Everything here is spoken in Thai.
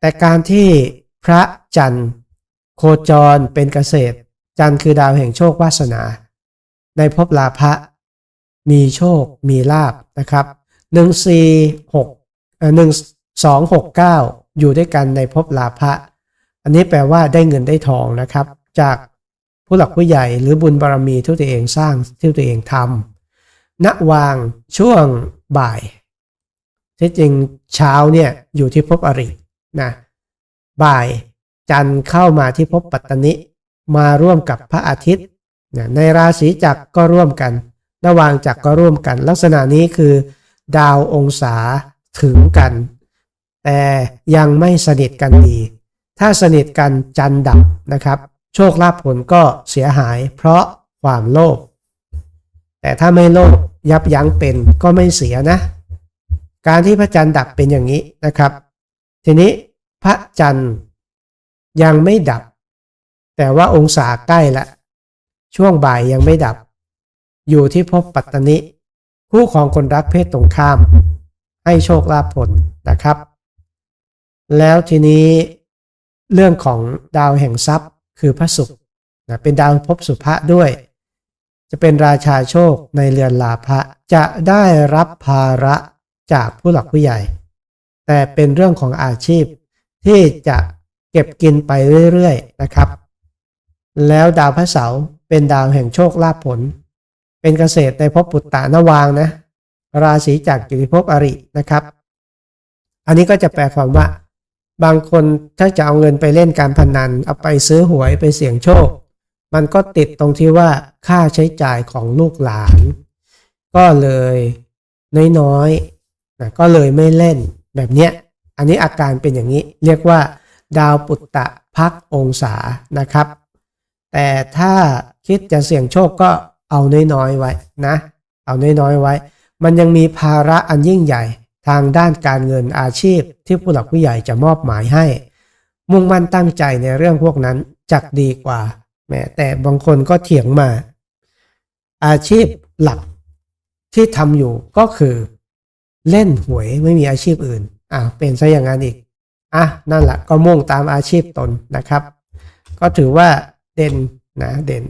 แต่การที่พระจันทร์ โคจรเป็นเกษตร จันทร์คือดาวแห่งโชควาสนา ในภพลาภะมีโชคมีลาบนะครับหนึ่งสี่หกหนึ่งสองหกเก้าอยู่ด้วยกันในภพลาภะอันนี้แปลว่าได้เงินได้ทองนะครับ จากผู้หลักผู้ใหญ่หรือบุญบารมีที่ตัวเองสร้างที่ตัวเองทำณวางช่วงบ่ายที่จริงเช้าเนี่ยอยู่ที่ภพอริ นะบ่ายจันทร์เข้ามาที่ภพปัตตนิมาร่วมกับพระอาทิตย์นะในราศีจักรก็ร่วมกัน ระหว่างจักรก็ร่วมกัน ลักษณะนี้คือ ดาวองศาถึงกัน แต่ยังไม่สนิทกันดี ถ้าสนิทกันจันดับนะครับ โชคลาภผลก็เสียหายเพราะความโลภแต่ถ้าไม่โลภยับยั้งเป็นก็ไม่เสียนะ การที่พระจันทร์ดับเป็นอย่างนี้นะครับ ทีนี้พระจันทร์ยังไม่ดับ แต่ว่าองศาใกล้ละ ช่วงบ่ายยังไม่ดับ อยู่ที่ภพปัตตนิคู่ของคนรักเพศตรงข้าม ให้โชคลาภผลนะครับ แล้วทีนี้เรื่องของดาวแห่งทรัพย์คือพระศุกร์นะเป็นดาวภพสุภะด้วย จะเป็นราชาโชคในเรือนลาภะจะได้รับภาระจากผู้หลักผู้ใหญ่ แต่เป็นเรื่องของอาชีพ ที่จะเก็บกินไปเรื่อยๆนะครับ แล้วดาวพระเสาร์เป็นดาวแห่งโชคลาภผล เป็นเกษตรในภพปุตตานวางนะ ราศีจักรอยู่ในภพอรินะครับ อันนี้ก็จะแปลความว่า บางคนถ้าจะเอาเงินไปเล่นการพนัน เอาไปซื้อหวยไปเสี่ยงโชค มันก็ติดตรงที่ว่าค่าใช้จ่ายของลูกหลาน ก็เลยน้อยๆนะก็เลยไม่เล่น แบบเนี้ยอันนี้อาการเป็นอย่างนี้เรียกว่า ดาวปุตตะพักองศานะครับ แต่ถ้าคิดจะเสี่ยงโชคก็เอาน้อยๆไว้นะ เอาน้อยๆไว้ มันยังมีภาระอันยิ่งใหญ่ทางด้านการเงินอาชีพที่ผู้หลักผู้ใหญ่จะมอบหมายให้ มุ่งมั่นตั้งใจในเรื่องพวกนั้นจักดีกว่าแม้แต่บางคนก็เถียงมา อาชีพหลักที่ทำอยู่ก็คือ เล่นหวยไม่มีอาชีพอื่นอ่าเป็นซะอย่างนั้นอีกอะนั่นแหละก็มุ่งตามอาชีพตนนะครับ ก็ถือว่าเด่นนะเด่น